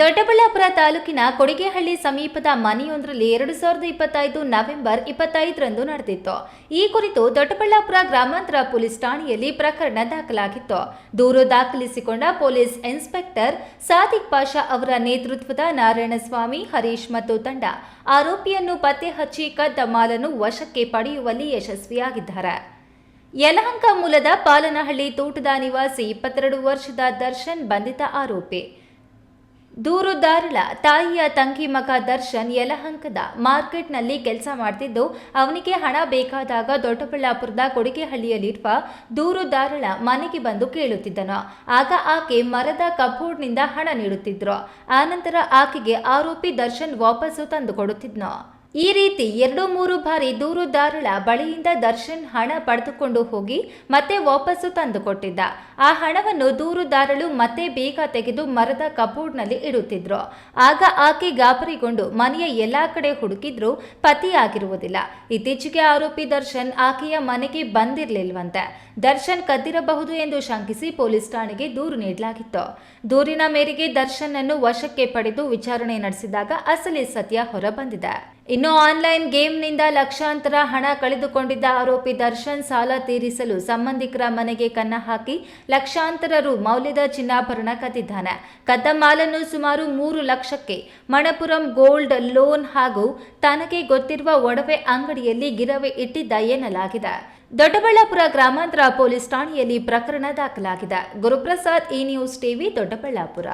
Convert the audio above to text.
ದೊಡ್ಡಬಳ್ಳಾಪುರ ತಾಲೂಕಿನ ಕೊಡಿಗೆಹಳ್ಳಿ ಸಮೀಪದ ಮನೆಯೊಂದರಲ್ಲಿ ಎರಡು ಸಾವಿರದ ಇಪ್ಪತ್ತೈದು ನವೆಂಬರ್ ಇಪ್ಪತ್ತೈದರಂದು ನಡೆದಿತ್ತು. ಈ ಕುರಿತು ದೊಡ್ಡಬಳ್ಳಾಪುರ ಗ್ರಾಮಾಂತರ ಪೊಲೀಸ್ ಠಾಣೆಯಲ್ಲಿ ಪ್ರಕರಣ ದಾಖಲಾಗಿತ್ತು. ದೂರು ದಾಖಲಿಸಿಕೊಂಡ ಪೊಲೀಸ್ ಇನ್ಸ್ಪೆಕ್ಟರ್ ಸಾದಿಕ್ ಪಾಷಾ ಅವರ ನೇತೃತ್ವದ ನಾರಾಯಣಸ್ವಾಮಿ, ಹರೀಶ್ ಮತ್ತು ತಂಡ ಆರೋಪಿಯನ್ನು ಪತ್ತೆ ಹಚ್ಚಿ ಕದ್ದ ಮಾಲನ್ನು ವಶಕ್ಕೆ ಪಡೆಯುವಲ್ಲಿ ಯಶಸ್ವಿಯಾಗಿದ್ದಾರೆ. ಯಲಹಂಕ ಮೂಲದ ಪಾಲನಹಳ್ಳಿ ತೋಟದ ನಿವಾಸಿ ಇಪ್ಪತ್ತೆರಡು ವರ್ಷದ ದರ್ಶನ್ ಬಂಧಿತ ಆರೋಪಿ. ದೂರುದಾರಳ ತಾಯಿಯ ತಂಗಿ ಮಗ ದರ್ಶನ್ ಯಲಹಂಕದ ಮಾರ್ಕೆಟ್ನಲ್ಲಿ ಕೆಲಸ ಮಾಡ್ತಿದ್ದು, ಅವನಿಗೆ ಹಣ ಬೇಕಾದಾಗ ದೊಡ್ಡಬಳ್ಳಾಪುರದ ಕೊಡಿಗೆಹಳ್ಳಿಯಲ್ಲಿರುವ ದೂರುದಾರಳ ಮನೆಗೆ ಬಂದು ಕೇಳುತ್ತಿದ್ದನು. ಆಗ ಆಕೆ ಮರದ ಕಬೋರ್ಡ್ನಿಂದ ಹಣ ನೀಡುತ್ತಿದ್ರು. ಆನಂತರ ಆಕೆಗೆ ಆರೋಪಿ ದರ್ಶನ್ ವಾಪಸ್ಸು ತಂದು ಕೊಡುತ್ತಿದ್ನು ಈ ರೀತಿ ಎರಡು ಮೂರು ಬಾರಿ ದೂರುದಾರಳ ಬಳಿಯಿಂದ ದರ್ಶನ್ ಹಣ ಪಡೆದುಕೊಂಡು ಹೋಗಿ ಮತ್ತೆ ವಾಪಸ್ಸು ತಂದುಕೊಟ್ಟಿದ್ದ. ಆ ಹಣವನ್ನು ದೂರುದಾರಳು ಮತ್ತೆ ಬೇಗ ತೆಗೆದು ಮರದ ಕಬೋರ್ಡ್ನಲ್ಲಿ ಇಡುತ್ತಿದ್ರು. ಆಗ ಆಕೆ ಗಾಬರಿಗೊಂಡು ಮನೆಯ ಎಲ್ಲಾ ಕಡೆ ಹುಡುಕಿದ್ರೂ ಪತಿಯಾಗಿರುವುದಿಲ್ಲ. ಇತ್ತೀಚೆಗೆ ಆರೋಪಿ ದರ್ಶನ್ ಆಕೆಯ ಮನೆಗೆ ಬಂದಿರಲಿಲ್ವಂತೆ. ದರ್ಶನ್ ಕದ್ದಿರಬಹುದು ಎಂದು ಶಂಕಿಸಿ ಪೊಲೀಸ್ ಠಾಣೆಗೆ ದೂರು ನೀಡಲಾಗಿತ್ತು. ದೂರಿನ ಮೇರೆಗೆ ದರ್ಶನ್ ಅನ್ನು ವಶಕ್ಕೆ ಪಡೆದು ವಿಚಾರಣೆ ನಡೆಸಿದಾಗ ಅಸಲಿ ಸತ್ಯ ಹೊರಬಂದಿದೆ. ಇನ್ನು ಆನ್ಲೈನ್ ಗೇಮ್ನಿಂದ ಲಕ್ಷಾಂತರ ಹಣ ಕಳೆದುಕೊಂಡಿದ್ದ ಆರೋಪಿ ದರ್ಶನ್ ಸಾಲ ತೀರಿಸಲು ಸಂಬಂಧಿಕರ ಮನೆಗೆ ಕನ್ನ ಹಾಕಿ ಲಕ್ಷಾಂತರ ರು ಮೌಲ್ಯದ ಚಿನ್ನಾಭರಣ ಕದ್ದಿದ್ದಾನೆ ಕದ್ದ ಮಾಲನ್ನು ಸುಮಾರು ಮೂರು ಲಕ್ಷಕ್ಕೆ ಮಣಪುರಂ ಗೋಲ್ಡ್ ಲೋನ್ ಹಾಗೂ ತನಗೆ ಗೊತ್ತಿರುವ ಒಡವೆ ಅಂಗಡಿಯಲ್ಲಿ ಗಿರವೆ ಇಟ್ಟಿದ್ದ ಎನ್ನಲಾಗಿದೆ. ದೊಡ್ಡಬಳ್ಳಾಪುರ ಗ್ರಾಮಾಂತರ ಪೊಲೀಸ್ ಠಾಣೆಯಲ್ಲಿ ಪ್ರಕರಣ ದಾಖಲಾಗಿದೆ. ಗುರುಪ್ರಸಾದ್ ಈ ನ್ಯೂಸ್ ಟಿವಿ, ದೊಡ್ಡಬಳ್ಳಾಪುರ.